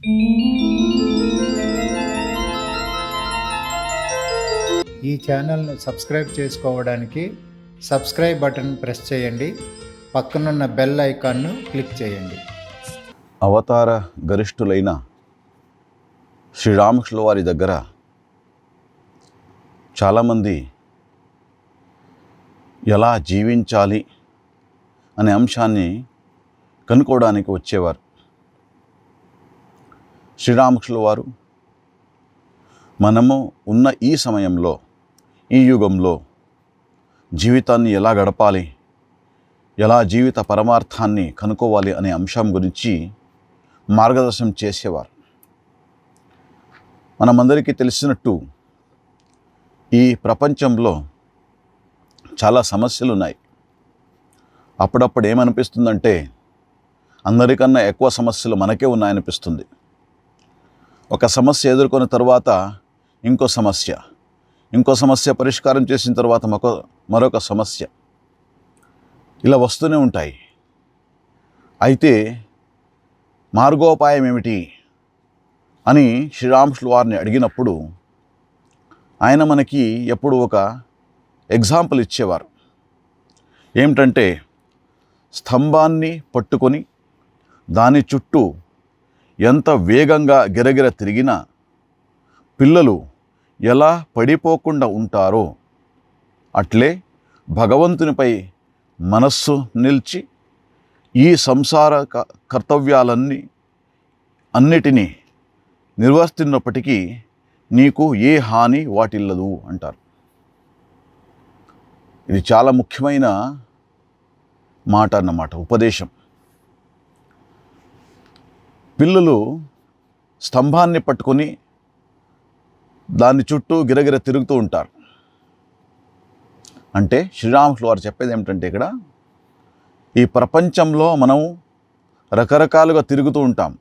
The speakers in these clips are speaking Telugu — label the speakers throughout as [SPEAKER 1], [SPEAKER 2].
[SPEAKER 1] ఈ ఛానల్ను సబ్స్క్రైబ్ చేసుకోవడానికి సబ్స్క్రైబ్ బటన్ ప్రెస్ చేయండి. పక్కనున్న బెల్ ఐకాన్ను క్లిక్ చేయండి.
[SPEAKER 2] అవతార గరిష్ఠులైన శ్రీరామకృష్ణుల వారి దగ్గర చాలామంది ఎలా జీవించాలి అనే అంశాన్ని కనుక్కోవడానికి వచ్చేవారు. శ్రీరామకృష్ణుల వారు. మనము ఉన్న ఈ సమయంలో ఈ యుగంలో జీవితాన్ని ఎలా గడపాలి ఎలా జీవిత పరమార్థాన్ని కనుక్కోవాలి అనే అంశం గురించి మార్గదర్శనం చేసేవారు. మనమందరికీ తెలిసినట్టు ఈ ప్రపంచంలో చాలా సమస్యలు ఉన్నాయి అప్పుడప్పుడు ఏమనిపిస్తుందంటే అందరికన్నా ఎక్కువ సమస్యలు మనకే ఉన్నాయనిపిస్తుంది. ఒక సమస్య ఎదుర్కొన్న తర్వాత ఇంకో సమస్య. ఇంకో సమస్య పరిష్కారం చేసిన తర్వాత మరొక మరొక సమస్య. ఇలా వస్తూనే ఉంటాయి. అయితే మార్గోపాయం ఏమిటి? అని శ్రీరామకృష్ణ వారిని అడిగినప్పుడు ఆయన మనకి ఎప్పుడు ఒక ఎగ్జాంపుల్ ఇచ్చేవారు. ఏమిటంటే స్తంభాన్ని పట్టుకొని దాని చుట్టూ ఎంత వేగంగా గిరగిర తిరిగినా పిల్లలు ఎలా పడిపోకుండా ఉంటారో అట్లే భగవంతునిపై మనస్సు నిలిచి ఈ సంసార క- కర్తవ్యాలన్నీ అన్నిటినీ నిర్వర్తిన్నప్పటికీ నీకు ఏ హాని వాటిల్లదు అంటారు. ఇది చాలా ముఖ్యమైన మాట అన్నమాట ఉపదేశం. పిల్లలు స్తంభాన్ని పట్టుకొని దాని చుట్టూ గిరగిర తిరుగుతూ ఉంటారు. అంటే శ్రీరాములు వారు చెప్పేది ఏమిటంటే ఇక్కడ ఈ ప్రపంచంలో మనం రకరకాలుగా తిరుగుతూ ఉంటాం.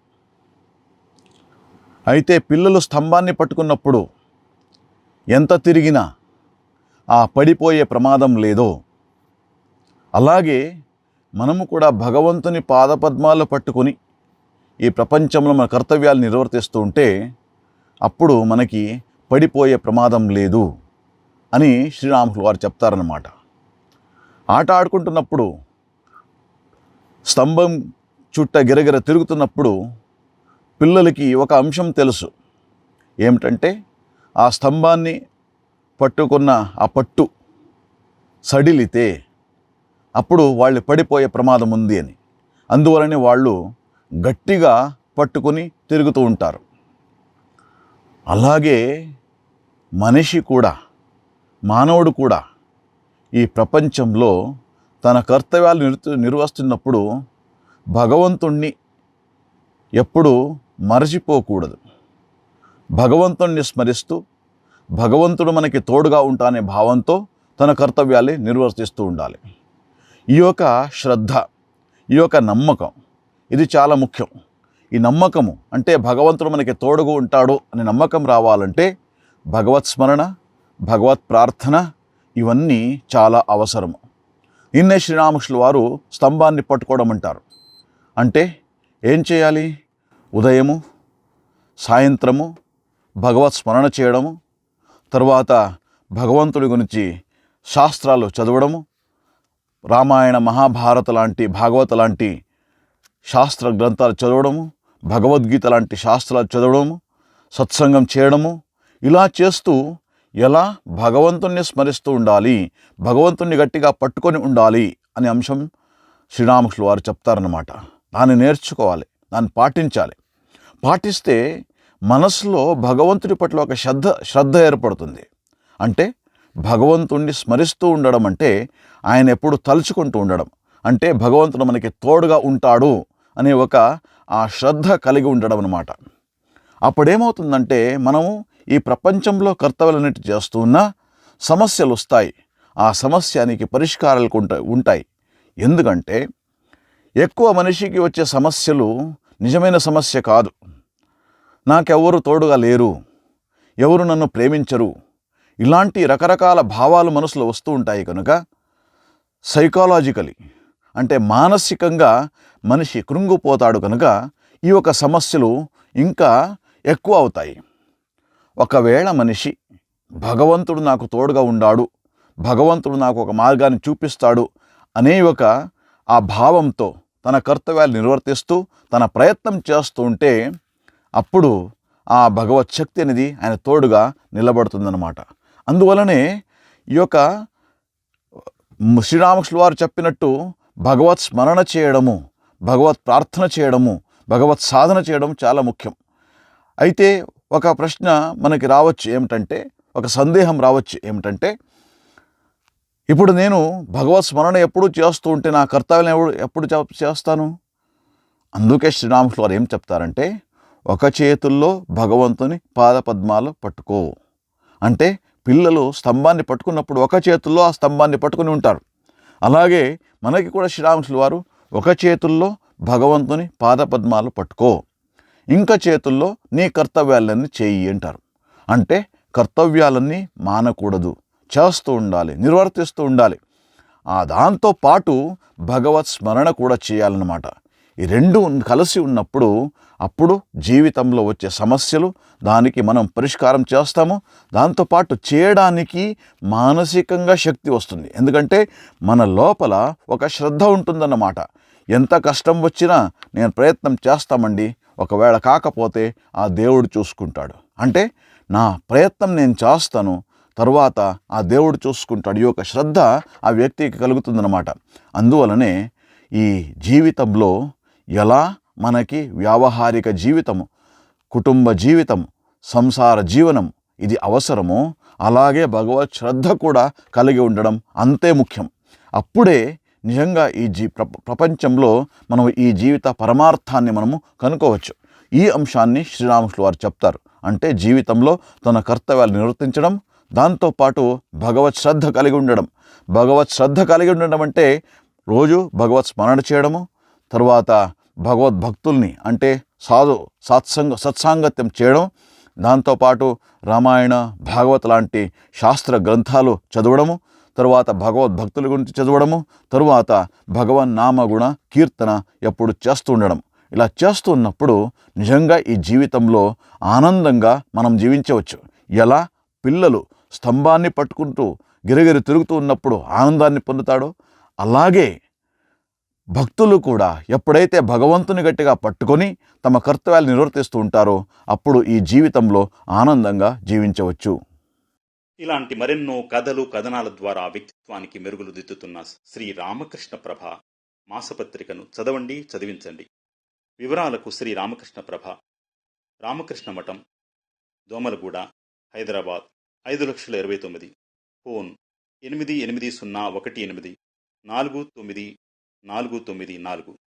[SPEAKER 2] అయితే పిల్లలు స్తంభాన్ని పట్టుకున్నప్పుడు ఎంత తిరిగినా ఆ పడిపోయే ప్రమాదం లేదో అలాగే మనము కూడా భగవంతుని పాదపద్మాలు పట్టుకొని ఈ ప్రపంచంలో మన కర్తవ్యాలు నిర్వర్తిస్తూ ఉంటే అప్పుడు మనకి పడిపోయే ప్రమాదం లేదు అని శ్రీరాములు వారు చెప్తారన్నమాట. ఆట ఆడుకుంటున్నప్పుడు స్తంభం చుట్ట గిరగిర తిరుగుతున్నప్పుడు పిల్లలకి ఒక అంశం తెలుసు. ఏమిటంటే ఆ స్తంభాన్ని పట్టుకున్న ఆ పట్టు సడిలితే అప్పుడు వాళ్ళు పడిపోయే ప్రమాదం ఉంది అని. అందువలనే వాళ్ళు గట్టిగా పట్టుకొని తిరుగుతూ ఉంటారు. అలాగే మనిషి కూడా మానవుడు కూడా ఈ ప్రపంచంలో తన కర్తవ్యాలు నిర్ నిర్వహిస్తున్నప్పుడు భగవంతుణ్ణి ఎప్పుడూ మరచిపోకూడదు. భగవంతుణ్ణి స్మరిస్తూ భగవంతుడు మనకి తోడుగా ఉంటానే భావంతో తన కర్తవ్యాన్ని నిర్వర్తిస్తూ ఉండాలి. ఈ యొక్క శ్రద్ధ ఈ యొక్క నమ్మకం ఇది చాలా ముఖ్యం. ఈ నమ్మకము అంటే భగవంతుడు మనకి తోడుగు ఉంటాడు అనే నమ్మకం రావాలంటే భగవత్ స్మరణ భగవత్ ప్రార్థన ఇవన్నీ చాలా అవసరము. నిన్నే శ్రీరామకృష్ణుల వారు స్తంభాన్ని పట్టుకోవడం అంటారు. అంటే ఏం చేయాలి? ఉదయము సాయంత్రము భగవత్ స్మరణ చేయడము తర్వాత భగవంతుడి గురించి శాస్త్రాలు చదవడము రామాయణ మహాభారత లాంటి భాగవత లాంటి శాస్త్ర గ్రంథాలు చదవడము భగవద్గీత లాంటి శాస్త్రాలు చదవడము సత్సంగం చేయడము ఇలా చేస్తూ ఎలా భగవంతుణ్ణి స్మరిస్తూ ఉండాలి భగవంతుణ్ణి గట్టిగా పట్టుకొని ఉండాలి అనే అంశం శ్రీరామకృష్ణ వారు చెప్తారన్నమాట. దాన్ని నేర్చుకోవాలి దాన్ని పాటించాలి. పాటిస్తే మనసులో భగవంతుడి పట్ల ఒక శ్రద్ధ శ్రద్ధ ఏర్పడుతుంది. అంటే భగవంతుణ్ణి స్మరిస్తూ ఉండడం అంటే ఆయన ఎప్పుడు తలుచుకుంటూ ఉండడం. అంటే భగవంతుడు మనకి తోడుగా ఉంటాడు అనే ఒక ఆ శ్రద్ధ కలిగి ఉండడం అనమాట అప్పుడేమవుతుందంటే మనము ఈ ప్రపంచంలో కర్తవ్యాలన్నిటి చేస్తూ ఉన్నా సమస్యలు వస్తాయి ఆ సమస్యానికి పరిష్కారాలు ఉంటాయి ఉంటాయి. ఎందుకంటే ఎక్కువ మనిషికి వచ్చే సమస్యలు నిజమైన సమస్య కాదు. నాకెవరు తోడుగా లేరు. ఎవరు నన్ను ప్రేమించరు. ఇలాంటి రకరకాల భావాలు మనసులో వస్తూ ఉంటాయి కనుక సైకాలజికలీ అంటే మానసికంగా మనిషి కృంగిపోతాడు కనుక ఈ యొక్క సమస్యలు ఇంకా ఎక్కువ అవుతాయి. ఒకవేళ మనిషి భగవంతుడు నాకు తోడుగా ఉండాడు భగవంతుడు నాకు ఒక మార్గాన్ని చూపిస్తాడు అనే ఒక ఆ భావంతో తన కర్తవ్యాలు నిర్వర్తిస్తూ తన ప్రయత్నం చేస్తూ ఉంటే అప్పుడు ఆ భగవత్ శక్తి అనేది ఆయన తోడుగా నిలబడుతుందన్నమాట. అందువలనే ఈ యొక్క శ్రీరామకృష్ణ వారు చెప్పినట్టు భగవత్ స్మరణ చేయడము భగవత్ ప్రార్థన చేయడము భగవత్ సాధన చేయడం చాలా ముఖ్యం. అయితే ఒక ప్రశ్న మనకి రావచ్చు ఏమిటంటే ఒక సందేహం రావచ్చు ఏమిటంటే ఇప్పుడు నేను భగవత్ స్మరణ ఎప్పుడు చేస్తూ ఉంటే నా కర్తవ్యం ఎప్పుడు ఎప్పుడు చేస్తాను? అందుకే శ్రీరాములు వారు ఏం చెప్తారంటే ఒక చేతుల్లో భగవంతుని పాదపద్మాలు పట్టుకో. అంటే పిల్లలు స్తంభాన్ని పట్టుకున్నప్పుడు ఒక చేతుల్లో ఆ స్తంభాన్ని పట్టుకుని ఉంటారు. అలాగే మనకి కూడా శ్రీరాములు వారు ఒక చేతుల్లో భగవంతుని పాదపద్మాలు పట్టుకో ఇంకా చేతుల్లో నీ కర్తవ్యాలన్నీ చేయి అంటారు. అంటే కర్తవ్యాలన్నీ మానకూడదు చేస్తూ ఉండాలి నిర్వర్తిస్తూ ఉండాలి. ఆ దాంతో పాటు భగవత్ స్మరణ కూడా చేయాలన్నమాట. ఈ రెండు కలిసి ఉన్నప్పుడు అప్పుడు జీవితంలో వచ్చే సమస్యలు దానికి మనం పరిష్కారం చేస్తాము. దాంతోపాటు చేయడానికి మానసికంగా శక్తి వస్తుంది. ఎందుకంటే మన లోపల ఒక శ్రద్ధ ఉంటుందన్నమాట. ఎంత కష్టం వచ్చినా నేను ప్రయత్నం చేస్తామండి. ఒకవేళ కాకపోతే ఆ దేవుడు చూసుకుంటాడు. అంటే నా ప్రయత్నం నేను చేస్తాను తరువాత ఆ దేవుడు చూసుకుంటాడు. ఈ యొక్క శ్రద్ధ ఆ వ్యక్తికి కలుగుతుందన్నమాట. అందువలనే ఈ జీవితంలో ఎలా మనకి వ్యావహారిక జీవితము కుటుంబ జీవితం సంసార జీవనం ఇది అవసరమో అలాగే భగవత్ శ్రద్ధ కూడా కలిగి ఉండడం అంతే ముఖ్యం. అప్పుడే నిజంగా ఈ జీ ప్ర- ప్రపంచంలో మనం ఈ జీవిత పరమార్థాన్ని మనము కనుక్కోవచ్చు. ఈ అంశాన్ని శ్రీరాములు వారు చెప్తారు. అంటే జీవితంలో తన కర్తవ్యాలు నిర్వర్తించడం దాంతోపాటు భగవత్ శ్రద్ధ కలిగి ఉండడం. భగవత్ శ్రద్ధ కలిగి ఉండడం అంటే రోజు భగవత్ స్మరణ చేయడము తర్వాత భగవద్భక్తుల్ని అంటే సాధు సత్సంగ సత్సాంగత్యం చేయడం దాంతోపాటు రామాయణ భాగవత లాంటి శాస్త్ర గ్రంథాలు చదవడము తరువాత భగవద్భక్తుల గురించి చదవడము తరువాత భగవన్ నామగుణ కీర్తన ఎప్పుడు చేస్తూ ఉండడం. ఇలా చేస్తూ ఉన్నప్పుడు నిజంగా ఈ జీవితంలో ఆనందంగా మనం జీవించవచ్చు. ఎలా? పిల్లలు స్తంభాన్ని పట్టుకుంటూ గిరగిరి తిరుగుతూ ఉన్నప్పుడు ఆనందాన్ని పొందుతాడో అలాగే భక్తులు కూడా ఎప్పుడైతే భగవంతుని గట్టిగా పట్టుకొని తమ కర్తవ్యాలు నిర్వర్తిస్తూ ఉంటారో అప్పుడు ఈ జీవితంలో ఆనందంగా జీవించవచ్చు.
[SPEAKER 3] ఇలాంటి మరెన్నో కథలు కథనాల ద్వారా వ్యక్తిత్వానికి మెరుగులు దిద్దుతున్న శ్రీ రామకృష్ణ ప్రభ మాసపత్రికను చదవండి చదివించండి. వివరాలకు శ్రీ రామకృష్ణ ప్రభ రామకృష్ణ మఠం దోమలగూడ హైదరాబాద్ ఐదు లక్షల ఇరవై తొమ్మిది ఫోన్ ఎనిమిది ఎనిమిది సున్నా ఒకటి ఎనిమిది నాలుగు తొమ్మిది నాలుగు తొమ్మిది నాలుగు.